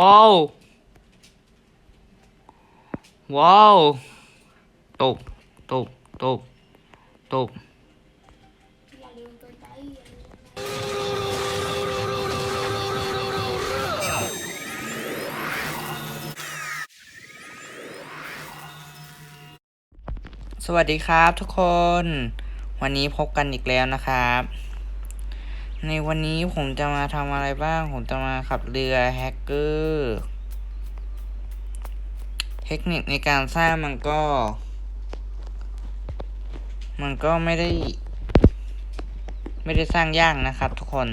ว้าว ว้าวตบตบตบตบอย่าเร็วเกินไปอย่าเร็วเกินไปสวัสดีครับทุกคน วันนี้พบกันอีกแล้วนะครับ ในวันนี้ผมจะมาทำอะไรบ้าง ผมจะมาขับเรือแฮกเกอร์ เทคนิคในการสร้างมันก็ มันก็ไม่ได้ ไม่ได้สร้างยากนะครับทุกคน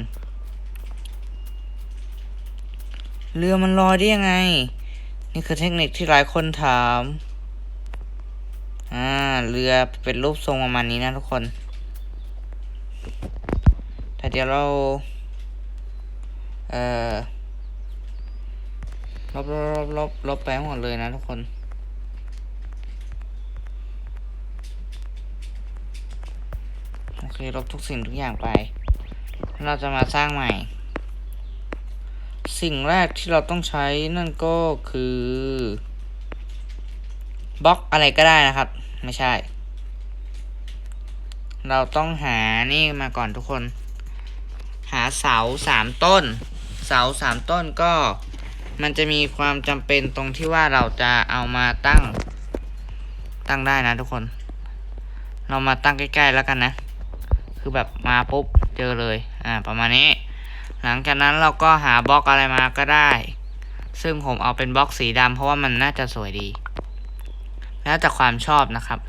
เรือมันลอยได้ยังไง นี่คือเทคนิคที่หลายคนถาม อ่า เรือเป็นรูปทรงประมาณนี้นะทุกคน เดี๋ยวเราเอ่อลบลบลบลบลบไปหมดเลยนะทุกคนโอเคลบทุกสิ่งทุกอย่างไป เราจะมาสร้างใหม่ สิ่งแรกที่เราต้องใช้นั่นก็คือบล็อกอะไรก็ได้นะครับ ไม่ใช่ เราต้องหานี่มาก่อนทุกคน หาเสาสามต้น เสาสามต้นก็มันจะมีความจำเป็นตรงที่ว่าเราจะเอามาตั้ง ตั้งได้นะทุกคน เรามาตั้งใกล้ๆแล้วกันนะ คือแบบมาปุ๊บเจอเลย อ่า ประมาณนี้ หลังจากนั้นเราก็หาบล็อกอะไรมาก็ได้ ซึ่งผมเอาเป็นบล็อกสีดำเพราะว่ามันน่าจะสวยดี แล้วแต่ความชอบนะครับ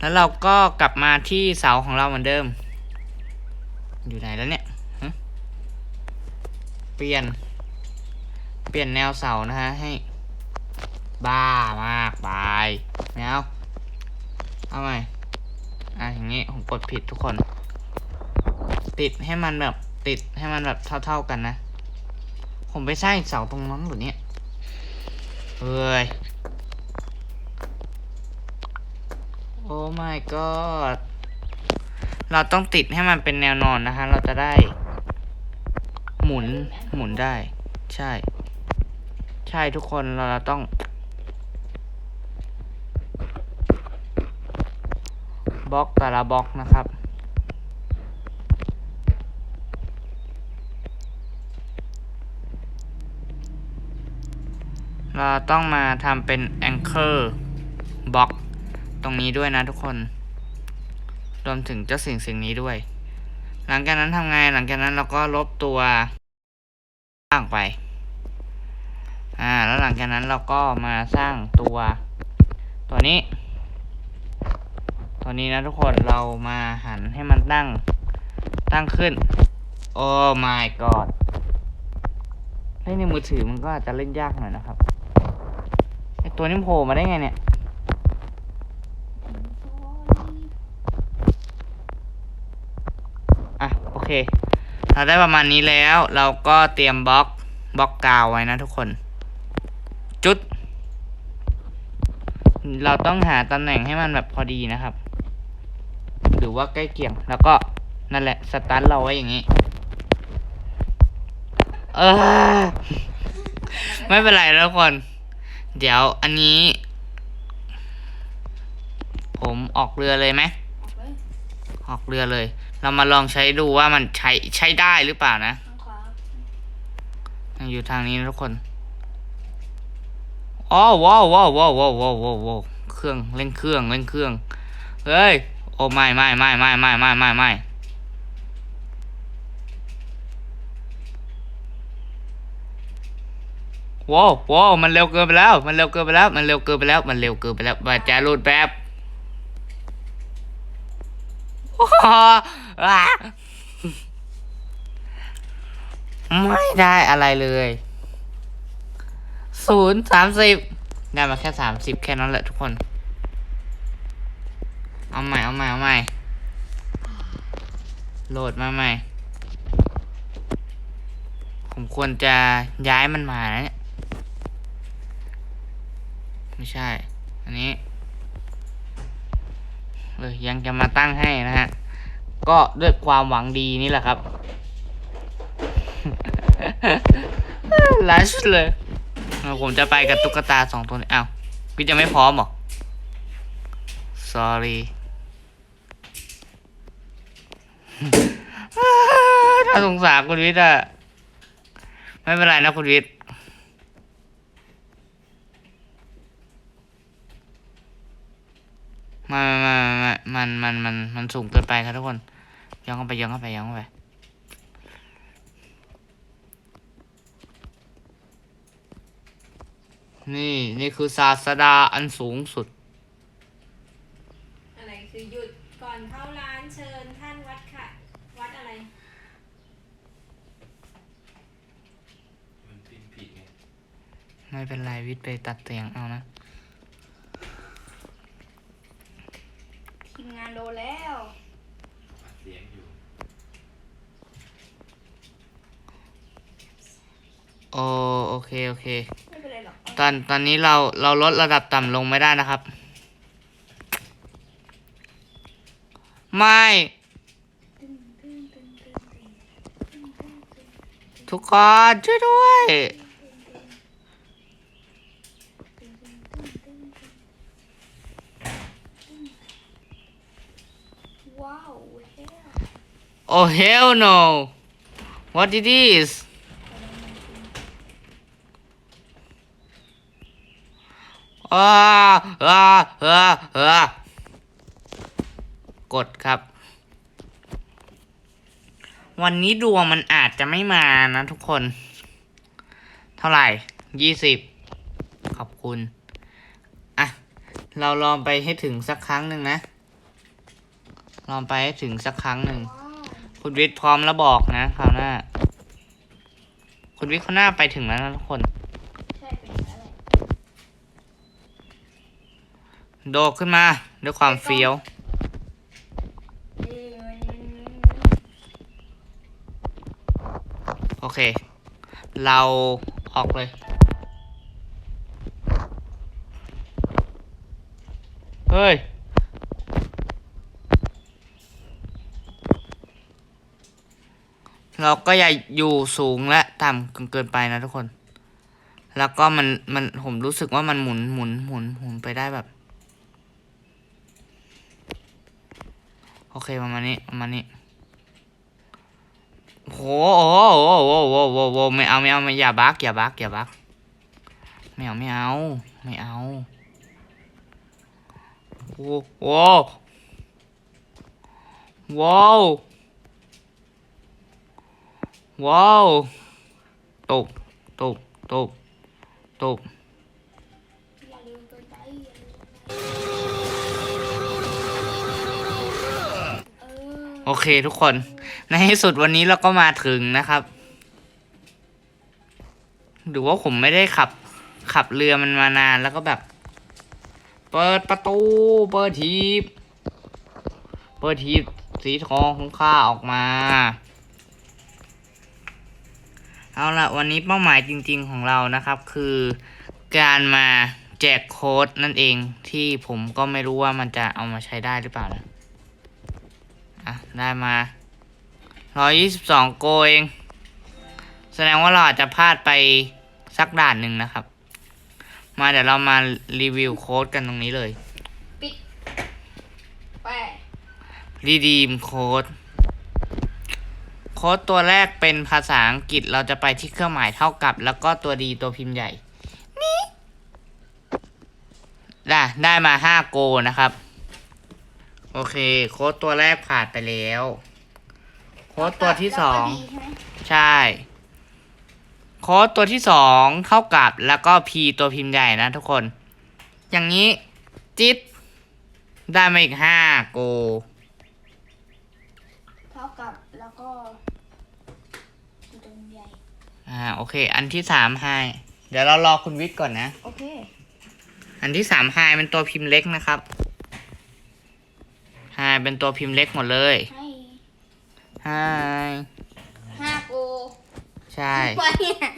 แล้วเราก็กลับมาที่เสาของเราเหมือนเดิม อยู่ไหนแล้วเนี่ย ปลี่ยน เปลี่ยนแนวเสานะฮะให้ บ้ามากบายแนวเอาใหม่อะอย่างงี้ผมกดผิดทุกคน ติดให้มันแบบติดให้มันแบบเท่าๆกันนะ ผมไปสร้างเสาตรงนั้นหรือเนี่ยเฮ้ยโอ้ my god เราต้องติดให้มันเป็นแนวนอนนะคะ เราจะได้ หมุนหมุนได้ ใช่ ใช่ทุกคนเราต้อง บล็อกแต่ละบล็อกนะครับ เราต้องมาทำเป็น anchor บล็อกตรงนี้ด้วยนะทุกคน รวมถึงเจ้าสิ่งสิ่งนี้ด้วย หลังจากนั้นทำไงหลังจากนั้นเราก็ลบตัวสร้างไป อ่า แล้วหลังจากนั้นเราก็มาสร้างตัว ตัวนี้ ตัวนี้นะทุกคนเรามาหันให้มันตั้งตั้งขึ้น โอ้ my god เล่นในมือถือมันก็อาจจะเล่นยากหน่อยนะครับไอตัวนี้โผล่มาได้ไงเนี่ย อะโอ เคเราได้ประมาณนี้แล้วเราก็เตรียมบล็อกบล็อกกาวไว้นะทุกคน จุด เราต้องหาตำแหน่งให้มันแบบพอดีนะครับ หรือว่าใกล้เคียงแล้วก็นั่นแหละสตาร์ทเราไว้อย่างนี้ เออไม่เป็นไรแล้วทุกคน เดี๋ยวอันนี้ ผมออกเรือเลยไหมออกเรือเลย เรามาลองใช้ดูว่ามันใช้ใช้ได้หรือเปล่านะทางขวายังอยู่ทางนี้นะทุกคนอ๋อว้าวว้าวว้าวว้าวว้าวว้าวว้าวเครื่องเล่นเครื่องเล่นเครื่องเฮ้ยโอ้ไม่ไม่ไม่ไม่ไม่ไม่ไม่ไม่ว้าวว้าวมันเร็วเกินไปแล้ว มันเร็วเกินไปแล้ว มันเร็วเกินไปแล้ว มันเร็วเกินไปแล้วบาดจะรูดแป๊บ ว้าวอะ ไม่ได้อะไรเลยศูนย์สามสิบได้มาแค่สามสิบแค่นั้นแหละทุกคน เอาใหม่ เอาใหม่ เอาใหม่ โหลดมาใหม่ ผมควรจะย้ายมันมานะเนี่ย ไม่ใช่ อันนี้ เออยังจะมาตั้งให้นะฮะ ก็ด้วยความหวังดีนี่แหละครับลายชุดเลยเออผมจะไปกับตุ๊กตาสองตัวนี้อ้าววิทย์ยังไม่พร้อมหรอ sorry น่าสงสารคุณวิทย์อะไม่เป็นไรนะคุณวิทย์ไมามา มามันมันมันมันสูงเกินไปครับทุกคนย่องเข้าไปย่องเข้าไปย่องเข้าไปนี่นี่คือศาสดาอันสูงสุด อะไรคือหยุดก่อนเข้าร้านเชิญท่านวัดค่ะ วัดอะไร มันพิมพ์ผิดไง ไม่เป็นไรวิทย์ไปตัดเสียงเอานะีมงานโดนแล้วเสียงอยู่ โอโอเคโอเคตอนตอนนี้เราเราลดระดับต่ำลงไม่ได้นะครับ ไม่ ทุกคนช่วยด้วย ว้เฮ้โอ้ hell no what it is อ้าอ้าอ้าอ้ากดครับ วันนี้ดวงมันอาจจะไม่มานะทุกคน เท่าไหร่ยี่สิบขอบคุณ อะ เราลองไปให้ถึงสักครั้งหนึ่งนะ ลองไปให้ถึงสักครั้งหนึ่ง คุณวิทย์พร้อมแล้วบอกนะคราวหน้า คุณวิทย์เขาหน้าไปถึงแล้วนะทุกคน โดดขึ้นมาด้วยความเฟี้ยว โอเค เราออกเลยเฮ้ย เราก็อย่าอยู่สูงและต่ำเกินไปนะทุกคน แล้วก็มันมันผมรู้สึกว่ามันหมุนหมุนหมุนหมุนไปได้แบบ โอเคประมาณนี้ประมาณนี้โอ้โหโอ้โหโอ้โหโอ้โหโอ้โหไม่เอาไม่เอาไม่อย่าบักอย่าบักอย่าบักไม่เอาไม่เอาไม่เอาโอ้โหว้าว ว้าวตบตบตบตบอย่าลืมเกินไปอย่าลืมเออโอเคทุกคน ในที่สุดวันนี้เราก็มาถึงนะครับ หรือว่าผมไม่ได้ขับ ขับเรือมันมานานแล้วก็แบบ เปิดประตู เปิดทีบ เปิดทีบสีทองของข้าออกมา เอาละวันนี้เป้าหมายจริง ๆของเรานะครับ คือการมาแจกโค้ดนั่นเองที่ผมก็ไม่รู้ว่ามันจะเอามาใช้ได้หรือเปล่านะอะได้มาร้อยยี่สิบสองโกเอง แสดงว่าเราอาจจะพลาดไปสักด่านหนึ่งนะครับ มาเดี๋ยวเรามารีวิวโค้ดกันตรงนี้เลย ปิด ไป รีดีมโค้ดโค้ดตัวแรกเป็นภาษาอังกฤษเราจะไปที่เครื่องหมายเท่ากับ แล้วก็ตัวดีตัวพิมพ์ใหญ่ นี่ได้ได้มาห้าโกนะครับ โอเค โค้ดตัวแรกผ่านไปแล้ว โค้ดตัวที่สองแล้วก็ดีใช่ไหมใช่ โค้ดตัวที่สองเท่ากับแล้วก็ P ตัวพิมพ์ใหญ่นะทุกคน อย่างนี้ จิตได้มาอีกห้าโก เท่ากับแล้วก็อยู่ตรงใหญ่ อ่าโอเค อันที่สามไฮเดี๋ยวเรารอคุณวิทย์ก่อนนะ โอเค อันที่สามไฮเป็นตัวพิมพ์เล็กนะครับไฮเป็นตัวพิมพ์เล็กหมดเลยให้ไฮห้าโกใช่ ไปเนี่ย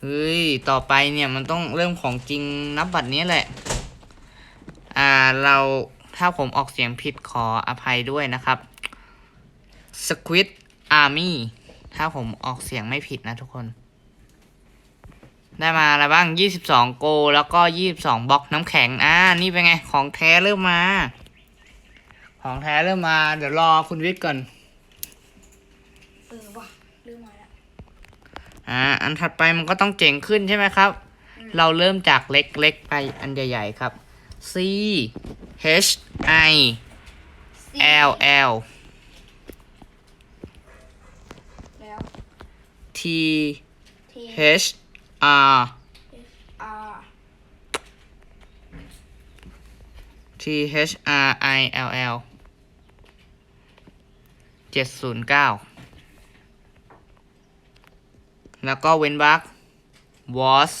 เฮ้ย ต่อไปเนี่ยมันต้องเริ่มของจริงนับบัตรนี้แหละ อ่า เราถ้าผมออกเสียงผิดขออภัยด้วยนะครับ Squid Army ถ้าผมออกเสียงไม่ผิดนะทุกคน ได้มาอะไรบ้าง 22 โก แล้วก็ 22บล็อกน้ำแข็ง อ่า นี่เป็นไง ของแท้เริ่มมา ของแท้เริ่มมา เดี๋ยวรอคุณวิทย์ก่อน เออว่ะลืมมาแล้ว อ่า อันถัดไปมันก็ต้องเจ๋งขึ้นใช่ไหมครับ เราเริ่มจากเล็กๆไปอันใหญ่ๆครับ C H I L L แล้ว T T H R R T H R I L L เจ็ดศูนย์เก้าแล้วก็เว้นวรรค was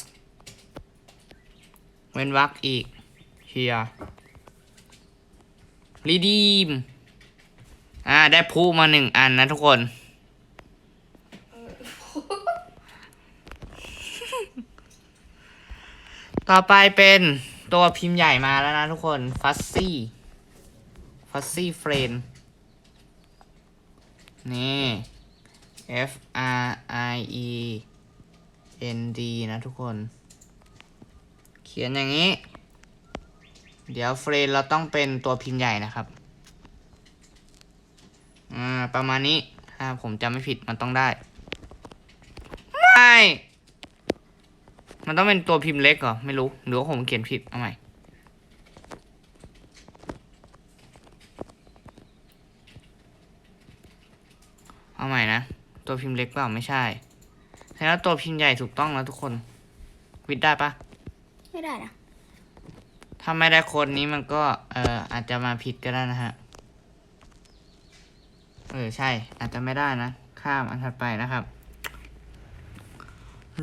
เว้นวรรคอีก here redeem อ่า ได้พูมาหนึ่งอันนะทุกคน ต่อไปเป็นตัวพิมพ์ใหญ่มาแล้วนะทุกคน Fussy Fussy Friend นี่ F R I E N D นะทุกคน เขียนอย่างนี้ เดี๋ยวเฟรนเราต้องเป็นตัวพิมพ์ใหญ่นะครับ อ่า ประมาณนี้ ถ้าผมจำไม่ผิดมันต้องได้ ไม่ มันต้องเป็นตัวพิมพ์เล็กเหรอ ไม่รู้ หรือว่าผมเขียนผิดเอาใหม่เอาใหม่นะ ตัวพิมพ์เล็กเปล่าไม่ใช่แล้วตัวพิมพ์ใหญ่ถูกต้องแล้วทุกคน วิดได้ปะไม่ได้นะถ้าไม่ได้โค้ดนี้มันก็ เอ่ออาจจะมาผิดก็ได้นะฮะ เออใช่ อาจจะไม่ได้นะ ข้ามอันถัดไปนะครับ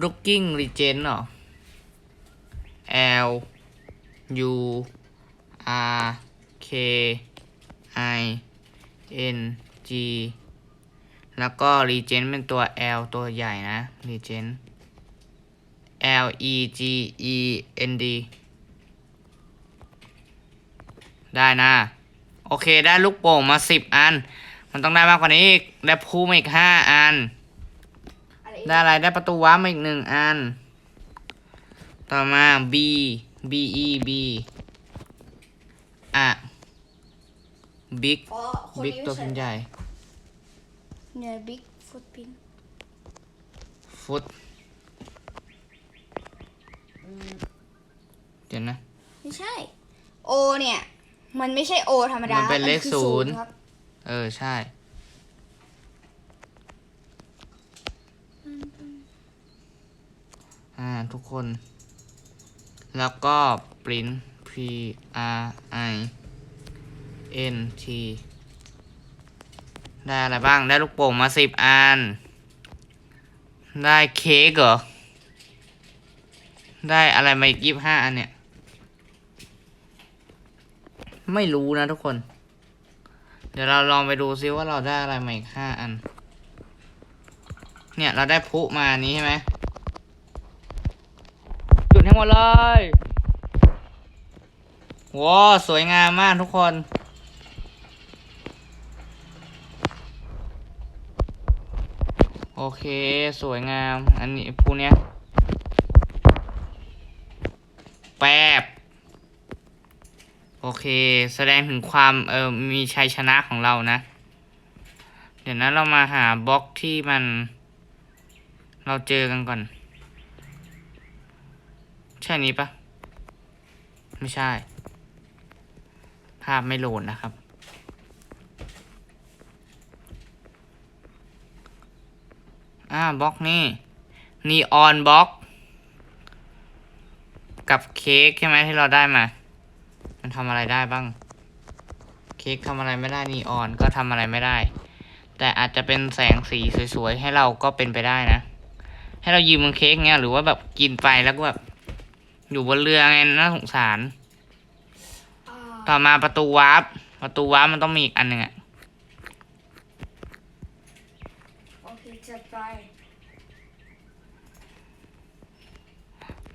looking legend เหรอ L U R K I N G แล้วก็ legend เป็นตัว L ตัวใหญ่นะ legend L E G E N D ได้นะ โอเคได้ลูกโป่งมาสิบอัน มันต้องได้มากกว่านี้อีก ได้พูมาอีกห้าอัน ไรอีกได้อะไรได้ประตูว้าร์ปมาอีกหนึ่งอัน ต่อมา B B E B อะ Big อ๋อคน Big นี้ตัวพิมพ์ใหญ่เนี่ยบิ๊กฟุตพิน Foot เดี๋ยวนะ ไม่ใช่ โอเนี่ย มันไม่ใช่โอธรรมดา มันเป็นเลขคือศูนย์ครับเออ ใช่ อ่า ทุกคน แล้วก็ print p r i n t ได้อะไรบ้าง ได้ลูกโป่งมาสิบอัน ได้เค้กเหรอ ได้อะไรมาอีกยี่ห้าอันเนี่ย ไม่รู้นะทุกคน เดี๋ยวเราลองไปดูซิว่าเราได้อะไรมาอีกห้าอัน เนี่ยเราได้พุมาอันนี้ใช่ไหม จุดให้หมดเลยว้าวสวยงามมากทุกคนโอเค สวยงาม อันนี้พวกเนี้ย แปบ โอเค แสดงถึงความ เออมีชัยชนะของเรานะ เดี๋ยวนั้นเรามาหาบล็อกที่มัน เราเจอกันก่อน ใช่นี้ปะไม่ใช่ ภาพไม่โหลดนะครับ อ่าบล็อกนี่นีออนบล็อก กับเค้กใช่ไหมที่เราได้มา มันทำอะไรได้บ้าง เค้กทำอะไรไม่ได้นีออนก็ทำอะไรไม่ได้ แต่อาจจะเป็นแสงสีสวยๆ ให้เราก็เป็นไปได้นะ ให้เรายืมมันเค้กเงี้ยหรือว่าแบบกินไปแล้วก็แบบ อยู่บนเรือไงน่าสงสารอ่าต่อมาประตูวาร์ปประตูวาร์ปมันต้องมีอีกอันหนึ่งอะโอเคจัดไป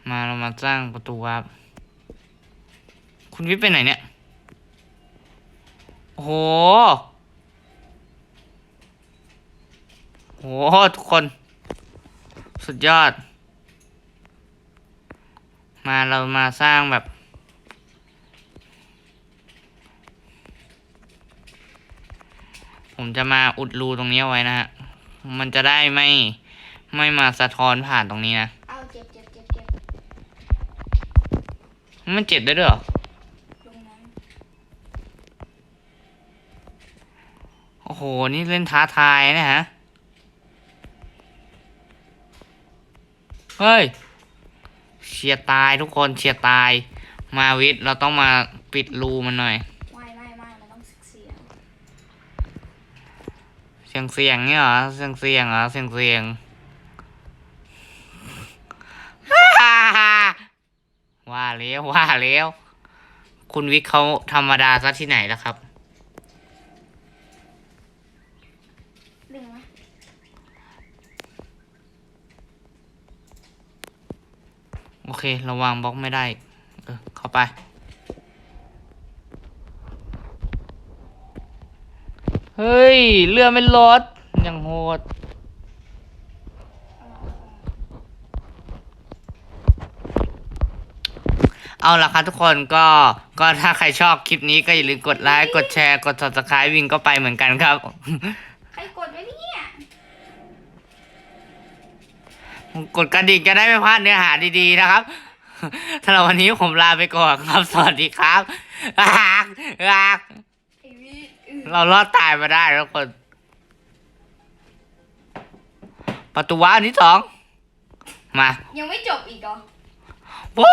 มาเรามาสร้างประตูวาร์ปคุณวิทย์ไปไหนเนี่ย โอ้โห โห ทุกคน สุดยอด มาเรามาสร้างแบบ ผมจะมาอุดรูตรงนี้เอาไว้นะฮะ มันจะได้ไม่ไม่มาสะท้อนผ่านตรงนี้นะเอาเจ็บเจ็บเจ็บเจ็บมันเจ็บได้ด้วยเหรอลงนั้นโอ้โห นี่เล่นท้าทายนะฮะ เฮ้ยเชียร์ตายทุกคนเชียร์ตาย มาวิทย์เราต้องมาปิดรูมันหน่อย ไม่ไม่ไม่มันต้องเสียงเสียงเสียงเนี่ยเหรอเสียงเสียงเหรอเสียงเสียงว่าแล้วว่าแล้ว คุณวิทย์เขาธรรมดาซะที่ไหนแล้วครับ ดึงไหม โอเคระวังบล็อกไม่ได้ เออ เข้าไป เฮ้ย เรือไม่ลดยังโหด เอาละครับทุกคนก็ก็ถ้าใครชอบคลิปนี้ก็อย่าลืมกดไลค์ กดแชร์ กด subscribe วิ่งก็ไปเหมือนกันครับ ใครกดไว้เนี่ย กดกระดิ่งจะได้ไม่พลาดเนื้อหาดีๆนะครับสำหรับวันนี้ผมลาไปก่อนครับ สวัสดีครับอากอากไอวิอือเรารอดตายมาได้ทุกคน ประตูว้าวอันที่สอง มา ยังไม่จบอีกเหรอวู้